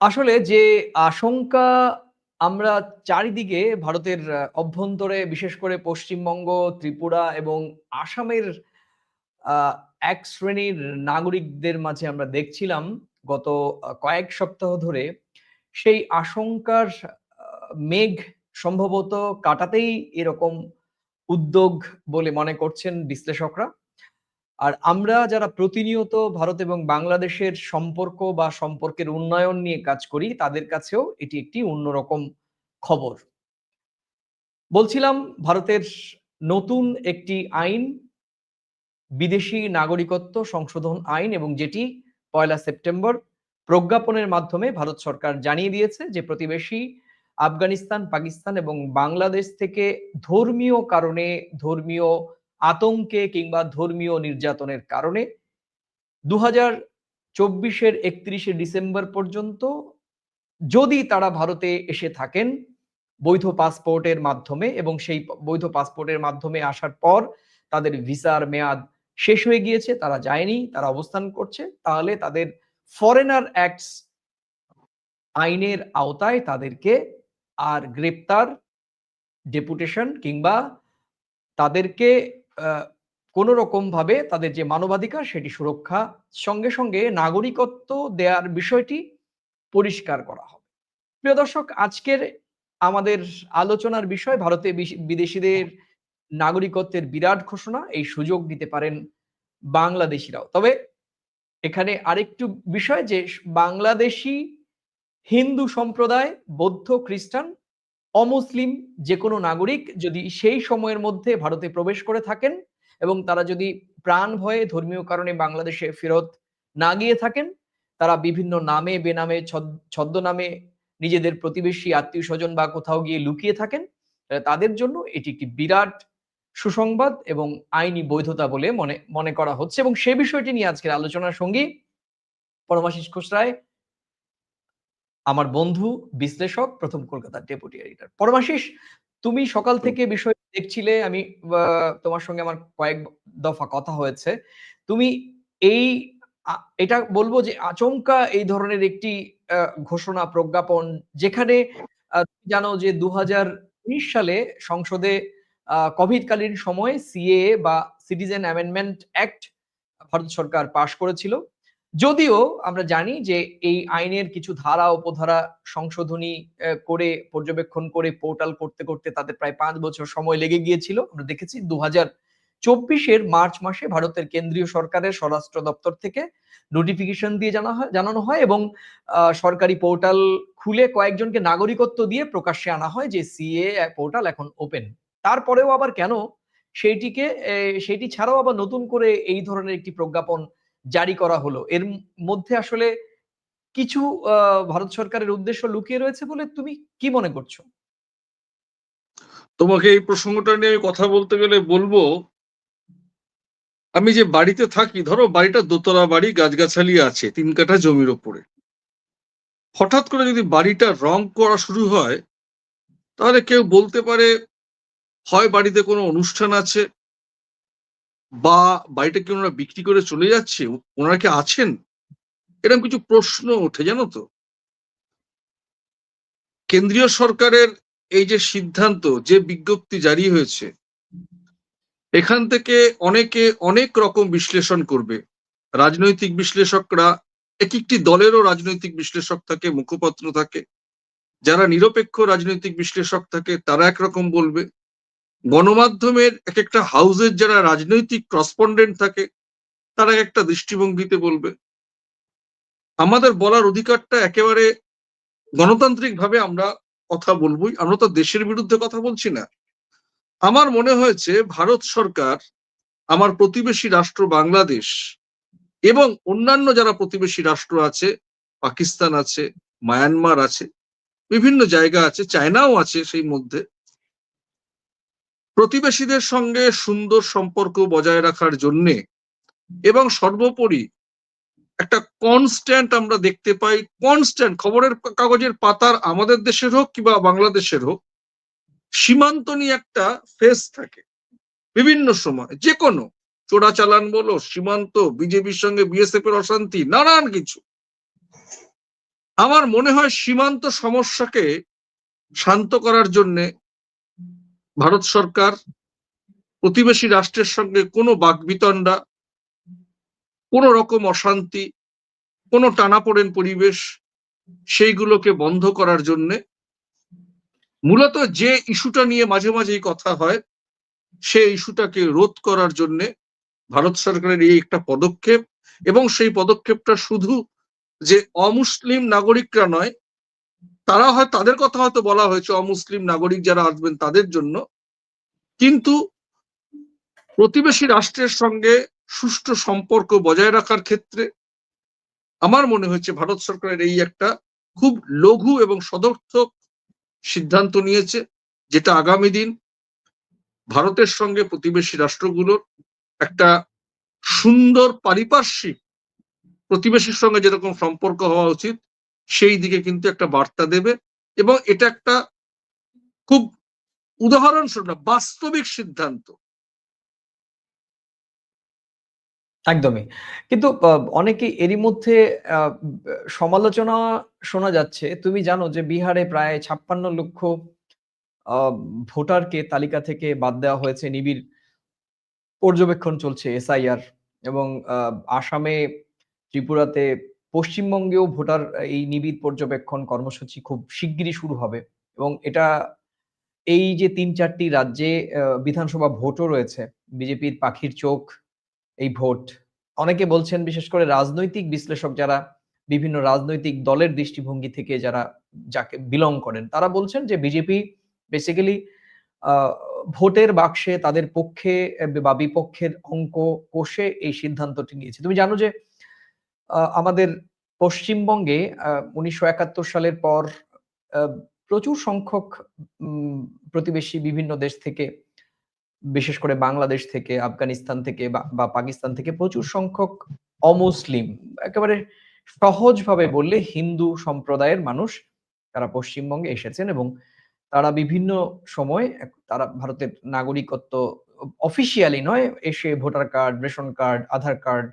আসলে যে আশঙ্কা আমরা চারিদিকে ভারতের অভ্যন্তরে বিশেষ করে পশ্চিমবঙ্গ, ত্রিপুরা এবং আসামের এক শ্রেণির নাগরিকদের মাঝে আমরা দেখছিলাম গত কয়েক সপ্তাহ ধরে, সেই আশঙ্কার মেঘ সম্ভবত কাটাতেই এরকম উদ্যোগ বলে মনে করছেন বিশ্লেষকরা। আর আমরা যারা প্রতিনিয়ত ভারত এবং বাংলাদেশের সম্পর্ক বা সম্পর্কের উন্নয়ন নিয়ে কাজ করি, তাদের কাছেও এটি একটি অন্যরকম খবর। বলছিলাম ভারতের নতুন একটি আইন, বিদেশি নাগরিকত্ব সংশোধন আইন এবং যেটি পয়লা সেপ্টেম্বর প্রজ্ঞাপনের মাধ্যমে ভারত সরকার জানিয়ে দিয়েছে যে প্রতিবেশী আফগানিস্তান, পাকিস্তান এবং বাংলাদেশ থেকে ধর্মীয় কারণে, ধর্মীয় আতঙ্কে কিংবা ধর্মীয় নির্যাতনের কারণে দু হাজার চব্বিশের একত্রিশে ডিসেম্বর পর্যন্ত যদি তারা ভারতে এসে থাকেন বৈধ পাসপোর্টের মাধ্যমে এবং সেই বৈধ পাসপোর্টের মাধ্যমে আসার পর তাদের ভিসার মেয়াদ শেষ হয়ে গিয়েছে, তারা যায়নি, তারা অবস্থান করছে, তাহলে তাদের ফরেনার অ্যাক্টস আইনের আওতায় তাদেরকে আর গ্রেপ্তার, ডেপুটেশন কিংবা তাদেরকে কোনো রকমভাবে তাদের যে মানবাধিকার সেটি সুরক্ষা সঙ্গে, সঙ্গে নাগরিকত্ব দেয়ার বিষয়টি পরিষ্কার করা হবে। প্রিয় দর্শক আজকের আমাদের আলোচনার বিষয় ভারতে বিদেশীদের নাগরিকত্বের বিরাট ঘোষণা। এই সুযোগ নিতে পারেন বাংলাদেশিরাও তবে এখানে আরেকটু বিষয় যে বাংলাদেশি হিন্দু সম্প্রদায়, বৌদ্ধ, খ্রিস্টান, অমুসলিম যেকোনো নাগরিক যদি সেই সময়ের মধ্যে ভারতে প্রবেশ করে থাকেন এবং তারা যদি প্রাণ ভয়ে ধর্মীয় কারণে বাংলাদেশে ফেরত না গিয়ে থাকেন, তারা বিভিন্ন নামে বেনামে ছদ ছদ্মনামে নিজেদের প্রতিবেশী, আত্মীয় স্বজন বা কোথাও গিয়ে লুকিয়ে থাকেন, তাদের জন্য এটি একটি বিরাট সুসংবাদ এবং আইনি বৈধতা বলে মনে মনে করা হচ্ছে। এবং সে বিষয়টি নিয়ে আজকের আলোচনার সঙ্গী পরমাশিস ঘোষরায় আমার বন্ধু, বিশ্লেষক, প্রথম কলকাতার ডেপুটি এডিটর। পরমাশিস, তুমি সকাল থেকে বিষয় দেখছিলে, আমি তোমার সঙ্গে আমার কয়েক দফা কথা হয়েছে। তুমি এই এটা বলব যে আচমকা এই ধরনের একটি ঘোষণা প্রজ্ঞাপন যেখানে জানো যে ২০১৯ সালে সংসদে কোভিডকালীন সময়ে সিএএ বা সিটিজেন অ্যামেন্ডমেন্ট অ্যাক্ট ভারত সরকার পাশ করেছিল। যদিও আমরা জানি যে এই আইনের কিছু ধারা উপধারা সংশোধনী করে পর্যবেক্ষণ করে পোর্টাল করতে, করতে তাদের প্রায় পাঁচ বছর সময় লেগে গিয়েছিল। আমরা দেখেছি ২০২৪ এর মার্চ মাসে ভারতের কেন্দ্রীয় সরকারের স্বরাষ্ট্র দপ্তর থেকে নোটিফিকেশন দিয়ে জানা হয় জানানো হয় এবং সরকারি পোর্টাল খুলে কয়েকজনকে নাগরিকত্ব দিয়ে প্রকাশ্যে আনা হয় যে সিএএ পোর্টাল এখন ওপেন। তারপরেও আবার কেন সেইটিকে সেটি ছাড়াও আবার নতুন করে এই ধরনের একটি প্রজ্ঞাপন জারি করা হলো? এর মধ্যে আসলে কিছু ভারত সরকারের উদ্দেশ্য লুকিয়ে রয়েছে বলে তুমি কি মনে করছ? তোমাকে এই প্রসঙ্গটা নিয়ে কথা বলতে গেলে বলব আমি যে বাড়িতে থাকি, ধরো বাড়িটা দোতলা বাড়ি, গাছগাছালি আছে তিন কাঠা জমির ওপরে। হঠাৎ করে যদি বাড়িটা রং করা শুরু হয়, তাহলে কেউ বলতে পারে হয় বাড়িতে কোনো অনুষ্ঠান আছে বা বাড়িটা কি ওনারা বিক্রি করে চলে যাচ্ছে? ওনারা কি আছেন? এরকম কিছু প্রশ্ন ওঠে জানো তো? কেন্দ্রীয় সরকারের এই যে সিদ্ধান্ত, যে বিজ্ঞপ্তি জারি হয়েছে এখান থেকে অনেকে অনেক রকম বিশ্লেষণ করবে। রাজনৈতিক বিশ্লেষকরা এক একটি দলেরও রাজনৈতিক বিশ্লেষক থাকে, মুখপাত্র থাকে। যারা নিরপেক্ষ রাজনৈতিক বিশ্লেষক থাকে তারা একরকম বলবে। গণমাধ্যমের এক একটা হাউসের যারা রাজনৈতিক করসপন্ডেন্ট থাকে তারা একটা দৃষ্টিভঙ্গিতে বলবে। আমাদের বলার অধিকারটা একেবারে গণতান্ত্রিকভাবে আমরা কথা বলবই। আমরা তো দেশের বিরুদ্ধে কথা বলছি না। আমার মনে হয়েছে ভারত সরকার আমার প্রতিবেশী রাষ্ট্র বাংলাদেশ এবং অন্যান্য যারা প্রতিবেশী রাষ্ট্র আছে, পাকিস্তান আছে, মায়ানমার আছে, বিভিন্ন জায়গা আছে, চায়নাও আছে সেই মধ্যে। প্রতিবেশীদের সঙ্গে সুন্দর সম্পর্ক বজায় রাখার জন্যে এবং সর্বোপরি একটা কনস্ট্যান্ট আমরা দেখতে পাই, কনস্ট্যান্ট খবরের কাগজের পাতার আমাদের দেশের হোক কিংবা বাংলাদেশের হোক, সীমান্ত নিয়ে একটা ফেস থাকে। বিভিন্ন সময় যেকোনো চোরাচালান বলো, সীমান্ত, বিজেপির সঙ্গে বিএসএফ এর অশান্তি, নানান কিছু। আমার মনে হয় সীমান্ত সমস্যাকে শান্ত করার জন্যে ভারত সরকার প্রতিবেশী রাষ্ট্রের সঙ্গে কোনো বাকবিতণ্ডা, কোনো রকম অশান্তি, কোনো টানাপোড়েন পরিবেশ সেইগুলোকে বন্ধ করার জন্যে মূলত যে ইস্যুটা নিয়ে মাঝে মাঝেই কথা হয়, সেই ইস্যুটাকে রোধ করার জন্যে ভারত সরকারের এই একটা পদক্ষেপ এবং সেই পদক্ষেপটা শুধু যে অমুসলিম নাগরিকরা নয় তারা হয়, তাদের কথা হয়তো বলা হয়েছে, অমুসলিম নাগরিক যারা আসবেন তাদের জন্য। কিন্তু প্রতিবেশী রাষ্ট্রের সঙ্গে সুষ্ঠু সম্পর্ক বজায় রাখার ক্ষেত্রে আমার মনে হয়েছে ভারত সরকারের এই একটা খুব লঘু এবং সদর্থক সিদ্ধান্ত নিয়েছে, যেটা আগামী দিন ভারতের সঙ্গে প্রতিবেশী রাষ্ট্রগুলোর একটা সুন্দর পারিপার্শ্বিক প্রতিবেশীর সঙ্গে যেরকম সম্পর্ক হওয়া উচিত সেই দিকে কিন্তু একটা বার্তা দেবে এবং এটা একটা খুব উদাহরণস্বরূপ না, বাস্তবিক সিদ্ধান্ত। একদমই। কিন্তু অনেকে এরই মধ্যে সমালোচনা শোনা যাচ্ছে। তুমি জানো যে বিহারে প্রায় ছাপ্পান্ন লক্ষ ভোটারকে তালিকা থেকে বাদ দেওয়া হয়েছে। নিবিড় পর্যবেক্ষণ চলছে এসআইআর এবং আসামে ত্রিপুরাতে পশ্চিমবঙ্গেও ভোটার এই নিবিড় পর্যবেক্ষণ কর্মসূচি খুব শিগগিরই শুরু হবে এবং এটা এই যে তিন চারটি রাজ্যে বিধানসভা ভোটও রয়েছে, বিজেপির পাখির চোখ, এই ভোট। অনেকে বলছেন, বিশেষ করে রাজনৈতিক বিশ্লেষক যারা, বিভিন্ন রাজনৈতিক দলের দৃষ্টিভঙ্গি থেকে যারা যাকে বিলং করেন, তারা বলছেন যে বিজেপি বেসিক্যালি ভোটের বাক্সে তাদের পক্ষে, বা বিপক্ষের অঙ্ক কষে এই সিদ্ধান্তটি নিয়েছে। তুমি জানো যে আমাদের পশ্চিমবঙ্গে উনিশশো একাত্তর সালের পর প্রচুর সংখ্যক প্রতিবেশী বিভিন্ন দেশ থেকে, বিশেষ করে বাংলাদেশ থেকে, আফগানিস্তান থেকে বা পাকিস্তান থেকে প্রচুর সংখ্যক অমুসলিম, একেবারে সহজভাবে বললে হিন্দু সম্প্রদায়ের মানুষ, তারা পশ্চিমবঙ্গে এসেছেন এবং তারা বিভিন্ন সময়, তারা ভারতের নাগরিকত্ব অফিসিয়ালি নয়, এসে voter card, ration card, Aadhaar card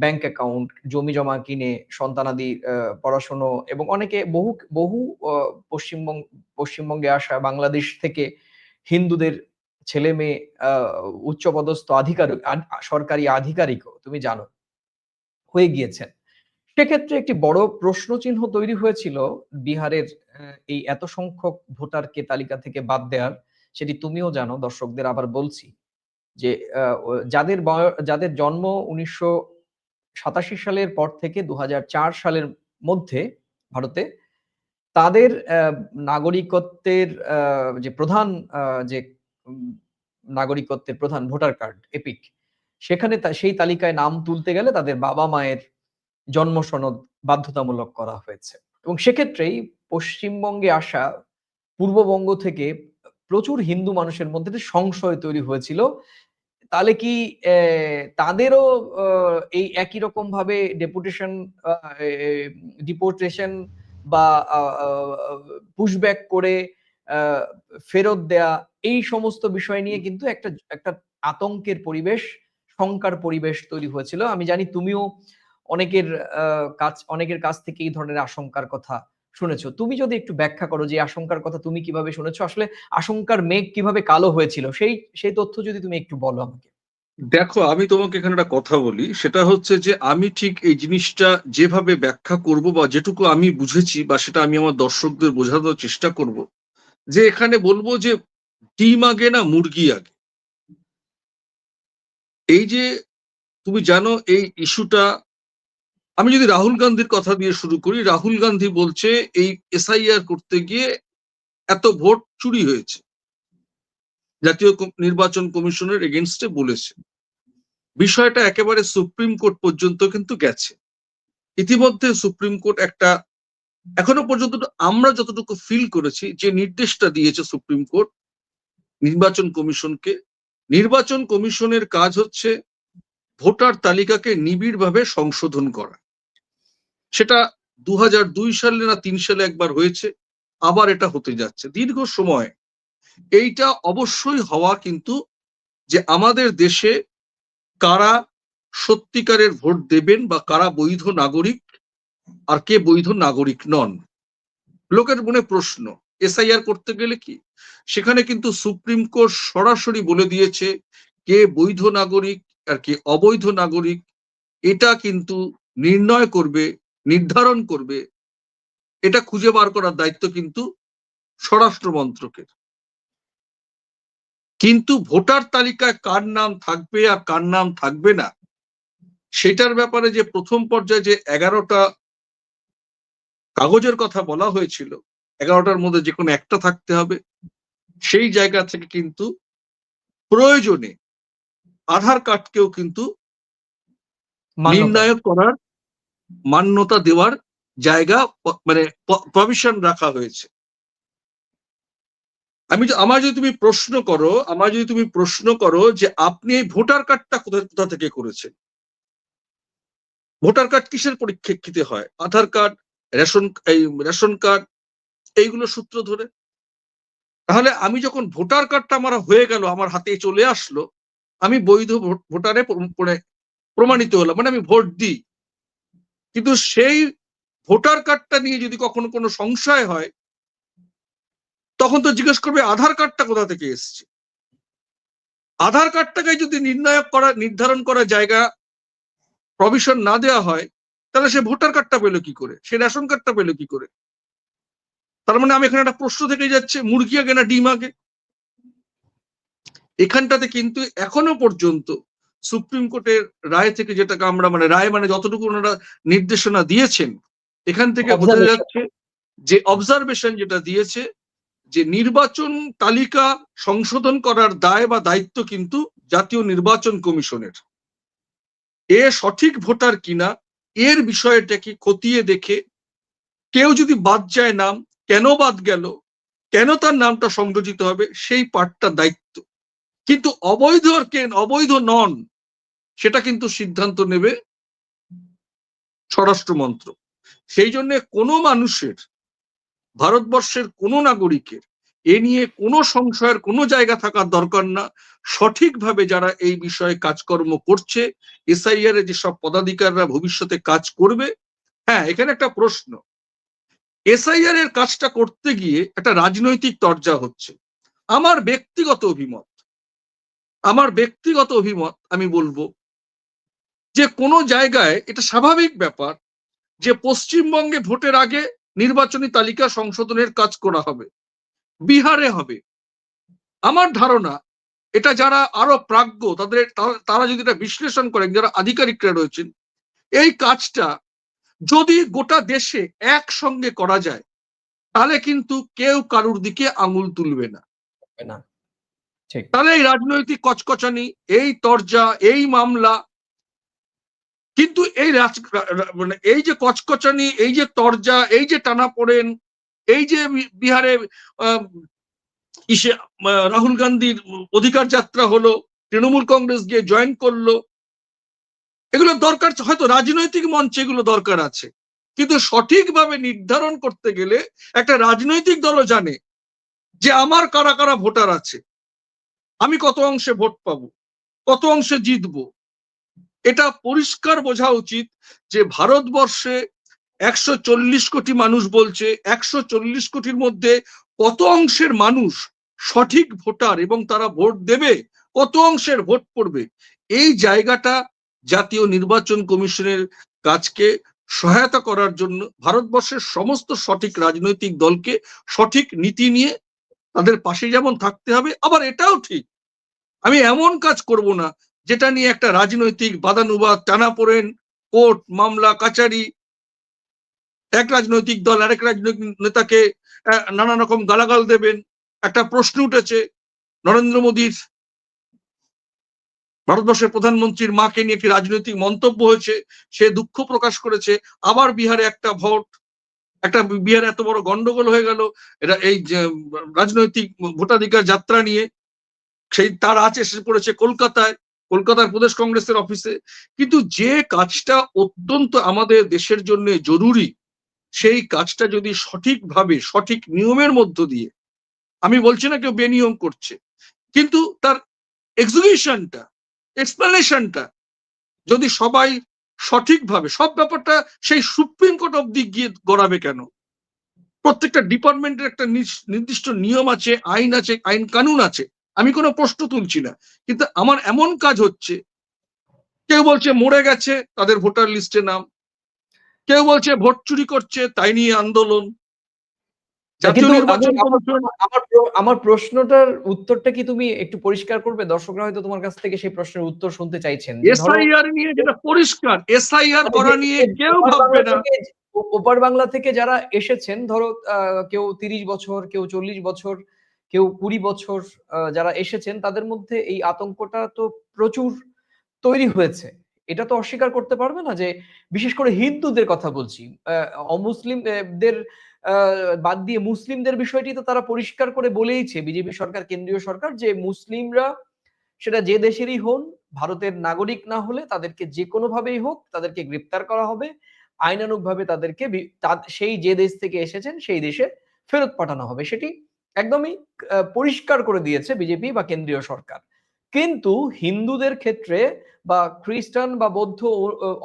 bank account জমি জমা কিনে সন্তানাদি পড়াশুনো এবং অনেকে বহু বহু পশ্চিমবঙ্গ, পশ্চিমবঙ্গে আসা বাংলাদেশ থেকে হিন্দুদের ছেলে মেয়ে উচ্চপদস্থ আধিকারিক, আধ- সরকারি আধিকারিকও তুমি জানো, হয়ে গিয়েছেন। সেক্ষেত্রে একটি বড় প্রশ্নচিহ্ন তৈরি হয়েছিল বিহারের এই এত সংখ্যক ভোটারকে তালিকা থেকে বাদ দেওয়ার সেটি তুমিও জানো, দর্শকদের আবার বলছি। যে যাদের যাদের জন্ম উনিশশো সাতাশি সালের পর থেকে দু হাজার চার সালের মধ্যে ভারতে, তাদের নাগরিকত্বের যে প্রধান যে নাগরিকত্বের প্রধান ভোটার কার্ড, এপিক, সেখানে সেই তালিকায় নাম তুলতে গেলে তাদের বাবা মায়ের জন্ম সনদ বাধ্যতামূলক করা হয়েছে। এবং সেক্ষেত্রেই পশ্চিমবঙ্গে আসা পূর্ববঙ্গ থেকে প্রচুর হিন্দু মানুষের মধ্যে সংশয় তৈরি হয়েছিল তাহলে কি তাদেরও এই একই রকম ভাবে ডেপুটেশন ডিপোর্টেশন বা পুশব্যাক করে ফেরত দেয়া, এই সমস্ত বিষয় নিয়ে কিন্তু একটা একটা আতঙ্কের পরিবেশ, শঙ্কার পরিবেশ তৈরি হয়েছিল। আমি জানি তুমিও অনেকের কাছ অনেকের কাছ থেকে এই ধরনের আশঙ্কার কথা শুনেছো। তুমি যদি একটু ব্যাখ্যা করো যে আশঙ্কার কথা তুমি কীভাবে শুনেছো, আসলে আশঙ্কার মেঘ কীভাবে কালো হয়েছিল, সেই সেই তথ্য যদি তুমি একটু বলো আমাকে। দেখো, আমি তোমাকে এখানে একটা কথা বলি, সেটা হচ্ছে যে আমি ঠিক এই জিনিসটা যেভাবে ব্যাখ্যা করব বা যেটুকু আমি বুঝেছি বা সেটা আমি আমার দর্শকদের বোঝানোর চেষ্টা করব, যে এখানে বলব যে ডিম আগে না মুরগি আগে। এই যে তুমি জানো, এই ইস্যুটা আমি যদি রাহুল গান্ধীর কথা দিয়ে শুরু করি, রাহুল গান্ধী বলছে, এই এসআইআর করতে গিয়ে এত ভোট চুরি হয়েছে। জাতীয় নির্বাচন কমিশনের এগেনস্টে বলেছে। বিষয়টা একেবারে সুপ্রিম কোর্ট পর্যন্ত কিন্তু গেছে। ইতিমধ্যে সুপ্রিম কোর্ট একটা, এখনও পর্যন্ত আমরা যতটুকু ফিল করেছি, যে নির্দেশটা দিয়েছে সুপ্রিম কোর্ট, নির্বাচন কমিশনকে, নির্বাচন কমিশনের কাজ হচ্ছে ভোটার তালিকাকে নিবিড়ভাবে সংশোধন করা। সেটা দু সালে না তিন সালে একবার হয়েছে, আবার এটা হতে যাচ্ছে। দীর্ঘ সময়। এইটা অবশ্যই হওয়া কিন্তু যে আমাদের দেশে কারা সত্যিকারের ভোট দেবেন বা কারা বৈধ নাগরিক আর কে বৈধ নাগরিক নন, লোকের মনে প্রশ্ন। এসআইআর করতে গেলে কি? সেখানে কিন্তু সুপ্রিম কোর্ট সরাসরি বলে দিয়েছে, কে বৈধ নাগরিক আর কে অবৈধ নাগরিক, এটা কিন্তু নির্ণয় করবে নির্ধারণ করবে এটা খুঁজে বার করার দায়িত্ব কিন্তু স্বরাষ্ট্র মন্ত্রকের কিন্তু ভোটার তালিকায় কার নাম থাকবে আর কার নাম থাকবে না সেটার ব্যাপারে যে প্রথম পর্যায়ে যে এগারোটা কাগজের কথা বলা হয়েছিল এগারোটার মধ্যে যে কোনো একটা থাকতে হবে সেই জায়গা থেকে কিন্তু প্রয়োজনে আধার কার্ডকেও কিন্তু। নির্ণায়ক করার মান্যতা দেওয়ার জায়গা মানে প্রভিশন রাখা হয়েছে। আমি আমার যদি তুমি প্রশ্ন করো, আমার যদি তুমি প্রশ্ন করো যে আপনি এই ভোটার কার্ডটা কোথা কোথা থেকে করেছেন? ভোটার কার্ড কিসের পরিপ্রেক্ষিতে হয়? আধার কার্ড, রেশন, এই রেশন কার্ড, এইগুলো সূত্র ধরে? তাহলে আমি যখন ভোটার কার্ডটা আমার হয়ে গেল, আমার হাতে চলে আসলো, আমি বৈধ ভোট- ভোটারে মানে প্রমাণিত হলাম মানে আমি ভোট দিই। কিন্তু সেই ভোটার কার্ডটা নিয়ে যদি কখনো কোনো সংশয় হয়, তখন তো জিজ্ঞেস করবে, আধার কার্ডটা কোথা থেকে এসছে? আধার কার্ডটাকে যদি নির্ণায়ক করা, নির্ধারণ করা জায়গা প্রভিশন না দেওয়া হয়, তাহলে সে ভোটার কার্ডটা পেল কি করে? সে রেশন কার্ডটা পেল কি করে? তার মানে আমি এখানে একটা প্রশ্ন থেকে যাচ্ছে, মুরগি আগে না ডিম আগে? এখানটাতে কিন্তু এখনও পর্যন্ত সুপ্রিম কোর্টের রায় থেকে যেটাকে আমরা মানে রায় মানে যতটুকু ওনারা নির্দেশনা দিয়েছেন এখান থেকে বোঝা যাচ্ছে যে অবজারভেশন যেটা দিয়েছে যে নির্বাচন তালিকা সংশোধন করার দায় বা দায়িত্ব কিন্তু জাতীয় নির্বাচন কমিশনের। এ সঠিক ভোটার কিনা এর বিষয়টাকে খতিয়ে দেখে কেউ যদি বাদ যায় নাম কেন বাদ গেল কেন তার নামটা সংযোজিত হবে সেই পার্টটা দায়িত্ব। কিন্তু অবৈধ আর কে অবৈধ নন। সেটা কিন্তু সিদ্ধান্ত নেবে স্বরাষ্ট্র মন্ত্রক সেই জন্য কোনো মানুষের, ভারতবর্ষের কোনো নাগরিকের এ নিয়ে কোনো সংশয়ের কোনো জায়গা থাকার দরকার না। সঠিকভাবে যারা এই বিষয়ে কাজকর্ম করছে, এসআইআর এ যেসব পদাধিকাররা ভবিষ্যতে কাজ করবে হ্যাঁ এখানে একটা প্রশ্ন। এসআইআর এর কাজটা করতে গিয়ে একটা রাজনৈতিক তরজা হচ্ছে। আমার ব্যক্তিগত অভিমত, আমার ব্যক্তিগত অভিমত আমি বলব যে কোনো জায়গায় এটা স্বাভাবিক ব্যাপার যে পশ্চিমবঙ্গে ভোটের আগে নির্বাচনী তালিকা সংশোধনের কাজ করা হবে বিহারে হবে। আমার ধারণা এটা যারা আরও প্রাজ্ঞ তাদের তারা- যদি এটা বিশ্লেষণ করেন যারা আধিকারিকরা রয়েছেন এই কাজটা যদি গোটা দেশে একসঙ্গে করা যায় তাহলে কিন্তু কেউ কারুর দিকে আঙুল তুলবে না। তাহলে এই রাজনৈতিক কচকচানি এই তরজা এই মামলা কিন্তু এই মানে এই যে কচকচানি, এই যে তরজা, এই যে টানা পড়েন এই যে বিহারে ইসে রাহুল গান্ধীর অধিকার যাত্রা হলো, তৃণমূল কংগ্রেস গিয়ে জয়েন করল, এগুলো দরকার হয়তো রাজনৈতিক মঞ্চে এগুলো দরকার আছে। কিন্তু সঠিকভাবে নির্ধারণ করতে গেলে একটা রাজনৈতিক দলও জানে যে আমার কারা কারা ভোটার আছে। আমি কত অংশে ভোট পাবো, কত অংশে জিতবো এটা পরিষ্কার বোঝা উচিত যে ভারতবর্ষে একশো চল্লিশ কোটি মানুষ বলছে, একশো চল্লিশ কোটির মধ্যে কত অংশের মানুষ সঠিক ভোটার এবং তারা ভোট দেবে, কত অংশের ভোট পড়বে? এই জায়গাটা জাতীয় নির্বাচন কমিশনের কাজকে সহায়তা করার জন্য ভারতবর্ষের সমস্ত সঠিক রাজনৈতিক দলকে সঠিক নীতি নিয়ে তাদের পাশে যেমন থাকতে হবে, আবার এটাও ঠিক। আমি এমন কাজ করব না যেটা নিয়ে একটা রাজনৈতিক বাদানুবাদ টানাপোড়েন কোর্ট, মামলা, কাচারি। এক রাজনৈতিক দল আরেক রাজনৈতিক নেতাকে নানা রকম গালাগাল দেবেন। একটা প্রশ্ন উঠেছে, নরেন্দ্র মোদীর ভারতবর্ষের প্রধানমন্ত্রীর মাকে নিয়ে একটি রাজনৈতিক মন্তব্য হয়েছে? সে দুঃখ প্রকাশ করেছে। আবার বিহারে একটা ভোট, একটা বিহারে এত বড় গন্ডগোল হয়ে গেল। এটা এই রাজনৈতিক ভোটাধিকার যাত্রা নিয়ে, সেই তার আছে এসে পড়েছে কলকাতায়। কলকাতার প্রদেশ কংগ্রেসের অফিসে কিন্তু যে কাজটা অত্যন্ত আমাদের দেশের জন্য জরুরি, সেই কাজটা যদি সঠিকভাবে, সঠিক নিয়মের মধ্য দিয়ে, আমি বলছি না কেউ বেনিয়ম করছে, কিন্তু তার এক্সিকিউশনটা এক্সপ্লেনেশনটা যদি সবাই সঠিকভাবে, সব ব্যাপারটা সেই সুপ্রিম কোর্ট অব্দি গিয়ে গড়াবে কেন? প্রত্যেকটা ডিপার্টমেন্টের একটা নির্দিষ্ট নিয়ম আছে, আইন আছে, আইন কানুন আছে। আমি কোনো প্রশ্ন তুলছি না। কিন্তু আমার এমন কাজ হচ্ছে কেউ বলছে মরে গেছে তাদের ভোটার লিস্টে নাম। কেউ বলছে ভোট চুরি করছে তাই নিয়ে আন্দোলন। আমার- প্রশ্নটার উত্তরটা কি তুমি একটু পরিষ্কার করবে? দর্শকরা হয়তো তোমার কাছ থেকে সেই প্রশ্নের উত্তর শুনতে চাইছেন। এসআইআর নিয়ে যেটা পরিষ্কার এসআইআর করা নিয়ে কেউ ভাববে না। ওপার বাংলা থেকে যারা এসেছেন ধরো আহ, কেউ তিরিশ বছর কেউ চল্লিশ বছর কেউ কুড়ি বছর যারা এসেছেন, তাদের মধ্যে এই আতঙ্কটা তো প্রচুর তৈরি হয়েছে। এটা তো অস্বীকার করতে পারবে না যে, বিশেষ করে হিন্দুদের কথা বলছি। অমুসলিমদের বাদ দিয়ে মুসলিমদের বিষয়টি তো তারা পরিষ্কার করে বলেইছে। বিজেপি সরকার, কেন্দ্রীয় সরকার, যে মুসলিমরা সেটা যে দেশেরই হন, ভারতের নাগরিক না হলে তাদেরকে যে কোনো ভাবেই হোক তাদেরকে গ্রেপ্তার করা হবে। আইনানুগভাবে তাদেরকে সেই যে দেশ থেকে এসেছেন, সেই দেশে ফেরত পাঠানো হবে। সেটি একদমই পরিষ্কার করে দিয়েছে বিজেপি বা কেন্দ্রীয় সরকার। কিন্তু হিন্দুদের ক্ষেত্রে বা খ্রিস্টান বা বৌদ্ধ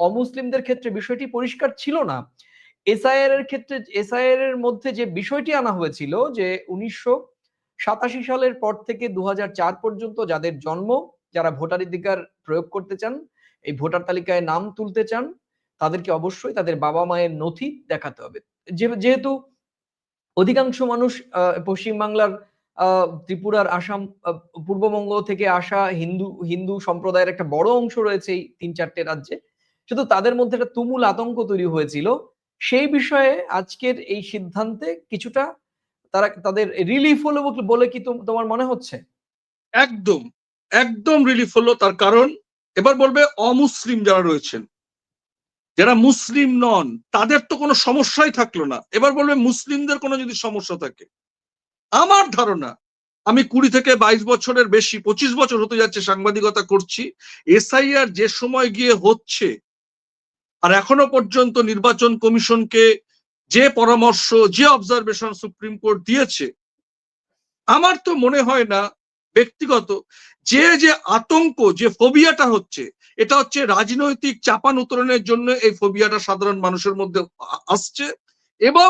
অমুসলিমদের ক্ষেত্রে বিষয়টি পরিষ্কার ছিল না। এসআইআর এর ক্ষেত্রে, এসআইআর এর মধ্যে যে বিষয়টি আনা হয়েছিল যে উনিশশো সাতাশি সালের পর থেকে দু হাজার চার পর্যন্ত যাদের জন্ম, যারা ভোটাধিকার প্রয়োগ করতে চান, এই ভোটার তালিকায় নাম তুলতে চান, তাদেরকে অবশ্যই তাদের বাবা মায়ের নথি দেখাতে হবে। যেহেতু অধিকাংশ মানুষ পশ্চিমবাংলার ত্রিপুরার, আসাম পূর্ববঙ্গ থেকে আসা হিন্দু হিন্দু সম্প্রদায়ের একটা বড় অংশ রয়েছে এই তিন চারটে রাজ্যে। শুধু তাদের মধ্যে একটা তুমুল আতঙ্ক তৈরি হয়েছিল। সেই বিষয়ে আজকের এই সিদ্ধান্তে কিছুটা তারা, তাদের রিলিফ হলো বলে- কি তোম- তোমার মনে হচ্ছে? একদম একদম রিলিফ হলো তার কারণ। এবার বলবে অমুসলিম যারা রয়েছেন যারা মুসলিম নন, তাদের তো কোনো সমস্যাই থাকল না। এবার বলবে মুসলিমদের কোনো যদি সমস্যা থাকে? আমার ধারণা, আমি কুড়ি থেকে বাইশ বছরের বেশি, পঁচিশ বছর হতে যাচ্ছে সাংবাদিকতা করছি, এসআইআর যে সময় গিয়ে হচ্ছে, আর এখনও পর্যন্ত নির্বাচন কমিশনকে যে পরামর্শ, যে অবজারভেশন সুপ্রিম কোর্ট দিয়েছে, আমার তো মনে হয় না, ব্যক্তিগত যে যে আতঙ্ক, যে ফোবিয়াটা হচ্ছে, এটা হচ্ছে রাজনৈতিক চাপান উত্তরণের জন্য এই ফোবিয়াটা সাধারণ মানুষের মধ্যে আসছে এবং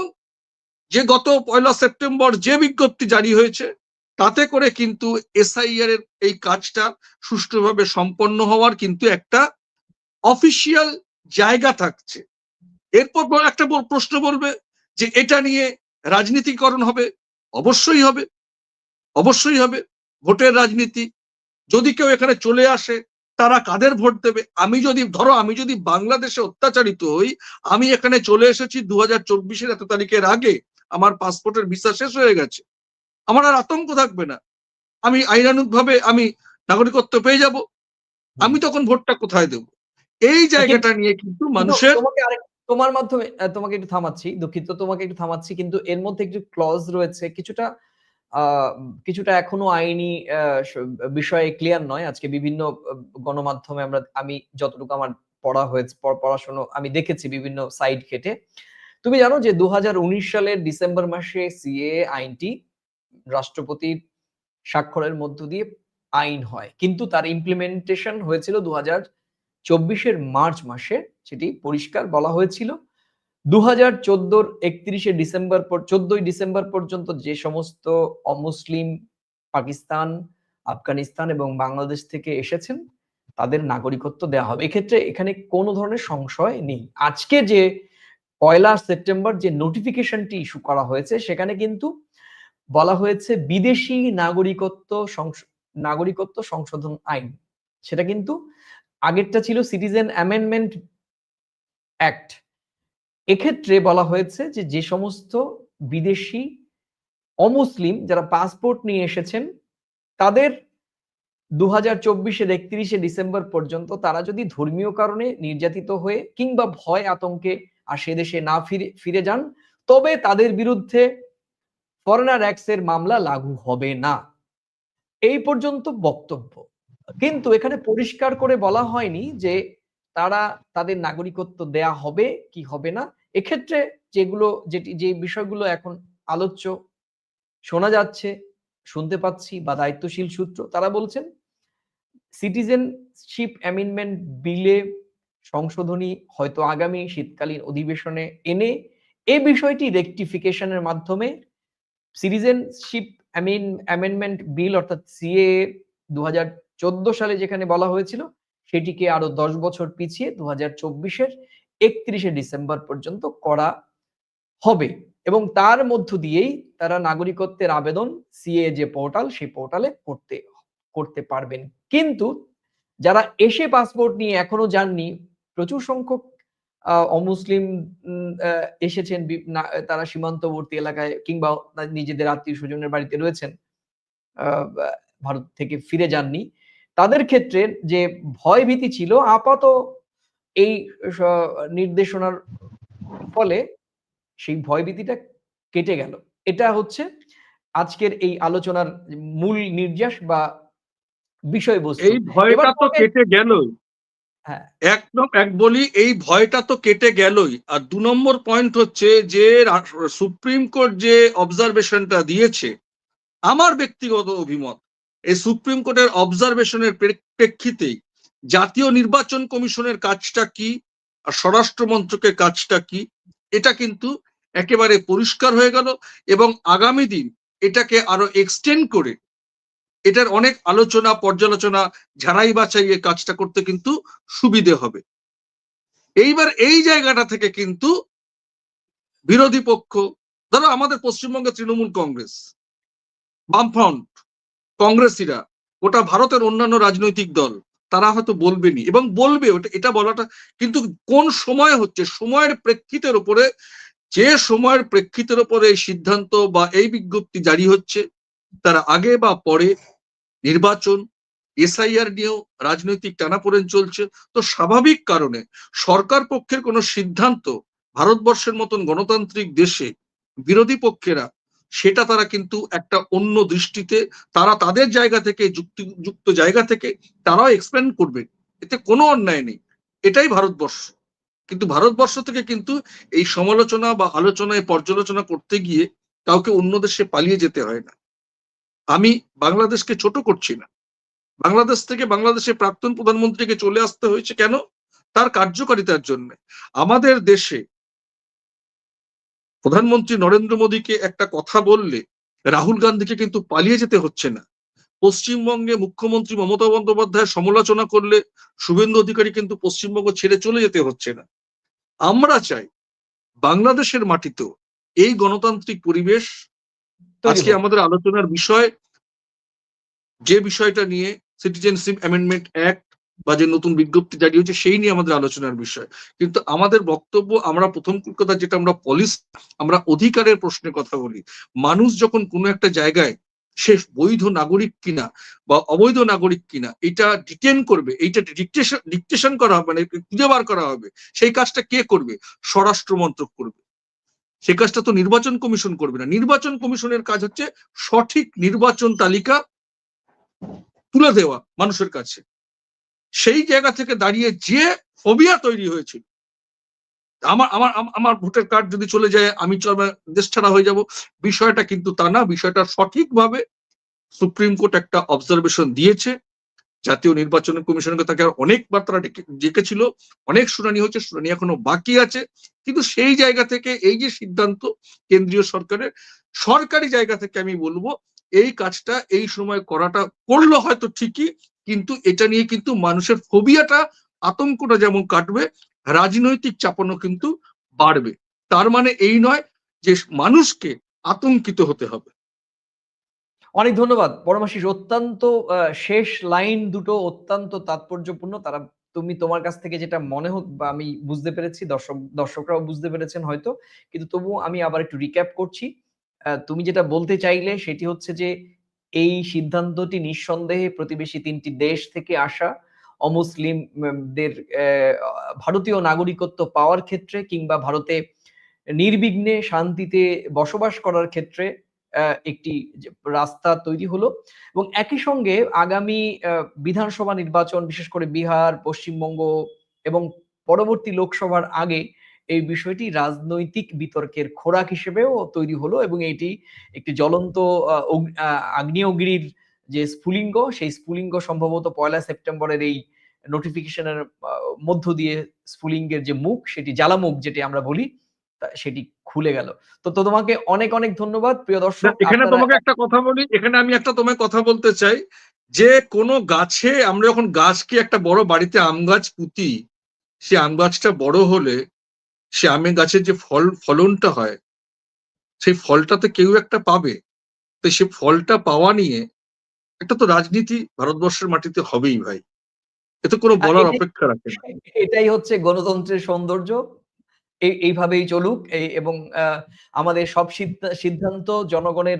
যে গত পয়লা সেপ্টেম্বর যে বিজ্ঞপ্তি জারি হয়েছে, তাতে করে কিন্তু এসআইআর এর এই কাজটা সুষ্ঠুভাবে সম্পন্ন হওয়ার কিন্তু একটা অফিসিয়াল জায়গা থাকছে। এরপর একটা প্রশ্ন বলবে যে এটা নিয়ে রাজনীতিকরণ হবে? অবশ্যই হবে। অবশ্যই হবে। ভোটের রাজনীতি যদি কেউ এখানে চলে আসে তারা কাদের ভোট দেবে? আমি যদি ধরো আমি যদি বাংলাদেশে অত্যাচারিত হই আমি এখানে চলে এসেছি দু হাজার চব্বিশের এত তারিখের আগে আমার পাসপোর্টের ভিসা শেষ হয়ে গেছে। আমার আর আতঙ্ক থাকবে না। আমি আইনানুগ ভাবে আমি নাগরিকত্ব পেয়ে যাব। আমি তখন ভোটটা কোথায় দেব? এই জায়গাটা নিয়ে কিন্তু মানুষের তোমার মাধ্যমে তোমাকে একটু থামাচ্ছি দুঃখিত তোমাকে একটু থামাচ্ছি কিন্তু এর মধ্যে একটু ক্লজ রয়েছে কিছুটা কিছুটা এখনও আইনি বিষয়ে ক্লিয়ার নয়। আজকে বিভিন্ন গণমাধ্যমে আমরা, আমি যতটুকু আমার পড়া হয়েছে পড়াশোনা আমি দেখেছি বিভিন্ন সাইট ঘেটে। তুমি জানো যে দু হাজার উনিশ সালের ডিসেম্বর মাসে সিএ আইনটি রাষ্ট্রপতির স্বাক্ষরের মধ্য দিয়ে আইন হয়। কিন্তু তার ইমপ্লিমেন্টেশন হয়েছিল দু হাজার চব্বিশের মার্চ মাসে সেটি পরিষ্কার বলা হয়েছিল। দু হাজার চোদ্দোর একত্রিশে ডিসেম্বর চোদ্দই ডিসেম্বর পর্যন্ত যে সমস্ত অমুসলিম পাকিস্তান, আফগানিস্তান এবং বাংলাদেশ থেকে এসেছেন, তাদের নাগরিকত্ব দেওয়া হবে। এক্ষেত্রে এখানে কোনো ধরনের সংশয় নেই। আজকে যে পয়লা সেপ্টেম্বর যে নোটিফিকেশনটি ইস্যু করা হয়েছে, সেখানে কিন্তু বলা হয়েছে বিদেশি নাগরিকত্ব নাগরিকত্ব সংশোধন আইন। সেটা কিন্তু আগেরটা ছিল সিটিজেন অ্যামেন্ডমেন্ট অ্যাক্ট এক্ষেত্রে বলা হয়েছে যে যে সমস্ত বিদেশি অমুসলিম যারা পাসপোর্ট নিয়ে এসেছেন, তাদের দু হাজার চব্বিশের একত্রিশে ডিসেম্বর পর্যন্ত তারা যদি ধর্মীয় কারণে নির্যাতিত হয়ে কিংবা ভয় আতঙ্কে আর সে দেশে না ফিরে ফিরে যান, তবে তাদের বিরুদ্ধে ফরেনার অ্যাক্টস এর মামলা লাগু হবে না। এই পর্যন্ত বক্তব্য। কিন্তু এখানে পরিষ্কার করে বলা হয়নি যে তারা তাদের নাগরিকত্ব দেয়া হবে কি হবে না? এক্ষেত্রে যেগুলো, যেটি, যে বিষয়গুলো এখন আলোচ্য, শোনা যাচ্ছে, শুনতে পাচ্ছি বা দায়িত্বশীল সূত্র, তারা বলছেন সিটিজেনশিপ অ্যামেন্ডমেন্ট বিলে সংশোধনী হয়তো আগামী শীতকালীন অধিবেশনে এনে এই বিষয়টি রেকটিফিকেশনের মাধ্যমে সিটিজেনশিপ অ্যামেন্ডমেন্ট বিল অর্থাৎ সিএ দু হাজার চোদ্দ সালে যেখানে বলা হয়েছিল সেটিকে আরও দশ বছর পিছিয়ে দু হাজার চব্বিশের একত্রিশে ডিসেম্বর পর্যন্ত করা হবে। এবং তার মধ্য দিয়েই তারা নাগরিকত্বের আবেদন সিএ যে পোর্টাল, সেই পোর্টালে করতে করতে পারবেন। কিন্তু যারা এসে পাসপোর্ট নিয়ে এখনও যাননি, প্রচুর সংখ্যক অমুসলিম এসেছেন তারা সীমান্তবর্তী এলাকায় কিংবা নিজেদের আত্মীয় স্বজনের বাড়িতে রয়েছেন ভারত থেকে ফিরে যাননি। তাদের ক্ষেত্রে যে ভয় ভীতি ছিল আপাত এই নির্দেশনার ফলে সেই ভয় ভীতিটা কেটে গেল। এটা হচ্ছে আজকের এই আলোচনার মূল নির্যাস বা বিষয়বস্তু। এই ভয়টা তো কেটে গেলই। হ্যাঁ। একদম এক বলি এই ভয়টা তো কেটে গেলই। আর দু নম্বর পয়েন্ট হচ্ছে যে সুপ্রিম কোর্ট যে অবজারভেশনটা দিয়েছে আমার ব্যক্তিগত অভিমত এই সুপ্রিম কোর্টের অবজারভেশনের প্রেক্ষিতেই জাতীয় নির্বাচন কমিশনের কাজটা কি আর স্বরাষ্ট্র মন্ত্রকের কাজটা কি, এটা কিন্তু একেবারে পরিষ্কার হয়ে গেল এবং আগামী দিন এটাকে আরও এক্সটেন্ড করে এটার অনেক আলোচনা, পর্যালোচনা, ঝাড়াই বাছাই কাজটা করতে কিন্তু সুবিধে হবে। এইবার এই জায়গাটা থেকে কিন্তু বিরোধী পক্ষ, ধরো আমাদের পশ্চিমবঙ্গে তৃণমূল কংগ্রেস, বামফ্রন্ট কংগ্রেসীরা ওটা ভারতের অন্যান্য রাজনৈতিক দল, তারা হয়তো বলবেনি। এবং বলবে এটা বলাটা, কিন্তু কোন সময় হচ্ছে, সময়ের প্রেক্ষিতের উপরে, যে সময়ের প্রেক্ষিতের উপরে এই সিদ্ধান্ত বা এই বিজ্ঞপ্তি জারি হচ্ছে, তার আগে বা পরে নির্বাচন, এসআইআর নিয়েও রাজনৈতিক টানাপোড়েন চলছে। তো স্বাভাবিক কারণে সরকার পক্ষের কোনো সিদ্ধান্ত ভারতবর্ষের মতন গণতান্ত্রিক দেশে বিরোধী পক্ষেরা সেটা তারা কিন্তু একটা অন্য দৃষ্টিতে, তারা তাদের জায়গা থেকে, যুক্তি, যুক্ত জায়গা থেকে তারাও এক্সপ্লেন করবে। এতে কোনো অন্যায় নেই। এটাই ভারতবর্ষ। কিন্তু ভারতবর্ষ থেকে কিন্তু এই সমালোচনা বা আলোচনায় পর্যালোচনা করতে গিয়ে কাউকে অন্য দেশে পালিয়ে যেতে হয় না। আমি বাংলাদেশকে ছোট করছি না। বাংলাদেশ থেকে বাংলাদেশের প্রাক্তন প্রধানমন্ত্রীকে চলে আসতে হয়েছে কেন? তার কার্যকারিতার জন্য। আমাদের দেশে প্রধানমন্ত্রী নরেন্দ্র মোদীকে একটা কথা বললে রাহুল গান্ধীকে কিন্তু পালিয়ে যেতে হচ্ছে না। পশ্চিমবঙ্গে মুখ্যমন্ত্রী মমতা বন্দ্যোপাধ্যায় সমালোচনা করলে শুভেন্দু অধিকারী কিন্তু পশ্চিমবঙ্গ ছেড়ে চলে যেতে হচ্ছে না। আমরা চাই বাংলাদেশের মাটিতেও এই গণতান্ত্রিক পরিবেশ আজকে আমাদের আলোচনার বিষয় যে বিষয়টা নিয়ে সিটিজেনশিপ অ্যামেন্ডমেন্ট অ্যাক্ট বা যে নতুন বিজ্ঞপ্তি জারি হয়েছে, সেই নিয়ে আমাদের আলোচনার বিষয়। কিন্তু আমাদের বক্তব্য, আমরা প্রথম কথা যেটা আমরা পলিসি আমরা অধিকারের প্রশ্নে কথা বলি। মানুষ যখন কোনো একটা জায়গায় সে বৈধ নাগরিক কিনা বা অবৈধ নাগরিক কিনা, এটা ডিটেন করবে, এইটা ডিকটেশন ডিকটেশন করা হবে মানে খুঁজে বার করা হবে, সেই কাজটা কে করবে? স্বরাষ্ট্র মন্ত্রক করবে। সে কাজটা তো নির্বাচন কমিশন করবে না। নির্বাচন কমিশনের কাজ হচ্ছে সঠিক নির্বাচন তালিকা তুলে দেওয়া মানুষের কাছে। সেই জায়গা থেকে দাঁড়িয়ে যে ফোবিয়া তৈরি হয়েছিল, আমার আমার আমার ভোটার কার্ড যদি চলে যায়, আমি দেশ ছাড়া হয়ে যাব। বিষয়টা কিন্তু তা না, বিষয়টা সঠিকভাবে সুপ্রিম কোর্ট একটা অবজারভেশন দিয়েছে। জাতীয় নির্বাচন কমিশনকে তাকে অনেকবার তারা ডেকে- ডেকেছিল, অনেক শুনানি হচ্ছে শুনানি এখনও বাকি আছে। কিন্তু সেই জায়গা থেকে এই যে সিদ্ধান্ত কেন্দ্রীয় সরকারের, সরকারি জায়গা থেকে আমি বলব, এই কাজটা এই সময় করাটা করল হয়তো ঠিকই কিন্তু এটা নিয়ে কিন্তু মানুষের ফোবিয়াটা আতঙ্কটা যেমন কাটবে, রাজনৈতিক চাপানো কিন্তু বাড়বে। তার মানে এই নয় যে মানুষকে আতঙ্কিত হতে হবে। অনেক ধন্যবাদ। পরমাশিস অত্যন্ত শেষ লাইন দুটো অত্যন্ত তাৎপর্যপূর্ণ। তারা, তুমি তোমার কাছ থেকে যেটা মনে হোক বা আমি বুঝতে পেরেছি, দর্শক, দর্শকরাও বুঝতে পেরেছেন হয়তো। কিন্তু তবুও আমি আবার একটু রিক্যাপ করছি। তুমি যেটা বলতে চাইলে সেটি হচ্ছে যে এই সিদ্ধান্তটি নিঃসন্দেহে প্রতিবেশী তিনটি দেশ থেকে আসা অমুসলিমদের ভারতীয় নাগরিকত্ব পাওয়ার ক্ষেত্রে কিংবা ভারতে নির্বিঘ্নে শান্তিতে বসবাস করার ক্ষেত্রে একটি রাস্তা তৈরি হলো এবং একই সঙ্গে আগামী বিধানসভা নির্বাচন, বিশেষ করে বিহার, পশ্চিমবঙ্গ এবং পরবর্তী লোকসভার আগে এই বিষয়টি রাজনৈতিক বিতর্কের খোরাক হিসেবেও তৈরি হলো এবং এটি একটি জ্বলন্ত আগ্নেয়গিরির যে স্ফুলিঙ্গ সেই স্ফুলিঙ্গ সম্ভবত পয়লা সেপ্টেম্বরের এই নোটিফিকেশনের মধ্য দিয়ে স্ফুলিঙ্গের যে মুখ সেটি জ্বালামুখ যেটি আমরা বলি সেটি খুলে গেল। তো তো তোমাকে অনেক অনেক ধন্যবাদ প্রিয় দর্শক। এখানে তোমাকে একটা কথা বলি এখানে আমি একটা তোমায় কথা বলতে চাই যে কোনো গাছে আমরা যখন গাছকে একটা বড় বাড়িতে আম গাছ পুঁতি সে আম গাছটা বড় হলে সে আমের গাছের যে ফল ফলনটা হয় সেই ফলটা তো কেউ একটা পাবে। তো সে ফলটা পাওয়া নিয়ে একটা তো রাজনীতি ভারতবর্ষের মাটিতে হবেই ভাই। এতে কোনো বলার অপেক্ষা রাখে না। এটাই হচ্ছে গণতন্ত্রের সৌন্দর্য। এই, এইভাবেই চলুক। এবং আমাদের সব সিদ্ধা- সিদ্ধান্ত জনগণের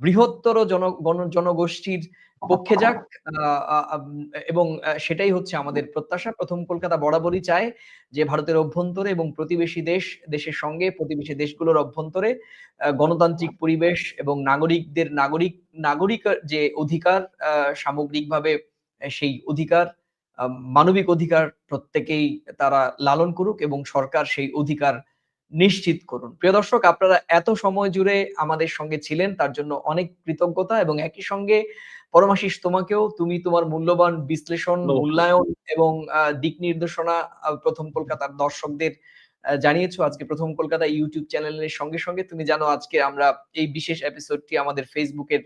বৃহত্তর জন, গণ- জনগোষ্ঠীর পক্ষে যাক। এবং সেটাই হচ্ছে আমাদের প্রত্যাশা। প্রথম কলকাতা বরাবরই চায় যে ভারতের অভ্যন্তরে এবং প্রতিবেশী দেশ, দেশের সঙ্গে প্রতিবেশী দেশগুলোর অভ্যন্তরে গণতান্ত্রিক পরিবেশ এবং নাগরিকদের, নাগরিক নাগরিক যে অধিকার সামগ্রিকভাবে সেই অধিকার মানবিক অধিকার প্রত্যেকেই তারা লালন করুক এবং সরকার সেই অধিকার নিশ্চিত করুন। প্রিয় দর্শক আপনারা এত সময় জুড়ে আমাদের সঙ্গে ছিলেন তার জন্য অনেক কৃতজ্ঞতা এবং একই সঙ্গে পরমাশিস তোমাকেও তুমি তোমার মূল্যবান বিশ্লেষণ মূল্যায়ন এবং দিক নির্দেশনা প্রথম কলকাতার দর্শকদের জানিয়েছো। আজকে প্রথম কলকাতা ইউটিউব চ্যানেলের সঙ্গে সঙ্গে তুমি জানো আজকে আমরা এই বিশেষ এপিসোডটি আমাদের ফেসবুকের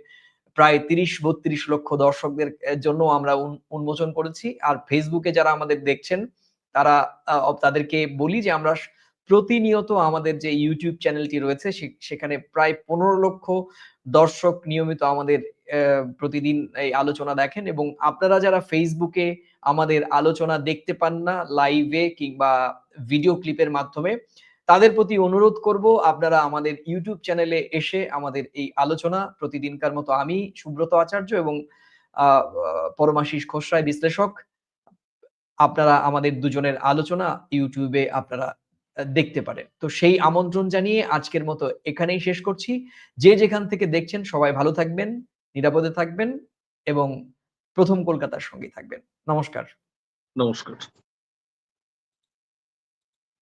প্রায় তিরিশ, বত্রিশ লক্ষ দর্শকদের জন্য আমরা উন- উন্মোচন করেছি। আর ফেসবুকে যারা আমাদের দেখছেন, তারা তাদেরকে বলি যে আমরা প্রতিনিয়ত আমাদের যে ইউটিউব চ্যানেলটি রয়েছে সেখানে প্রায় পনেরো লক্ষ দর্শক নিয়মিত আমাদের প্রতিদিন এই আলোচনা দেখেন। এবং আপনারা যারা ফেসবুকে আমাদের আলোচনা দেখতে পান না লাইভে কিংবা ভিডিও ক্লিপের মাধ্যমে তাদের প্রতি অনুরোধ করব, আপনারা আমাদের ইউটিউব চ্যানেলে এসে আমাদের এই আলোচনা প্রতিদিনকার মতো আমি, সুব্রত আচার্য এবং পরমাশিস খোসরায় বিশ্লেষক, আপনারা আমাদের দুজনের আলোচনা ইউটিউবে আপনারা দেখতে পারেন। তো সেই আমন্ত্রণ জানিয়ে আজকের মতো এখানেই শেষ করছি। যে যেখান থেকে দেখছেন সবাই ভালো থাকবেন, নিরাপদে থাকবেন এবং প্রথম কলকাতার সঙ্গে থাকবেন। নমস্কার। নমস্কার।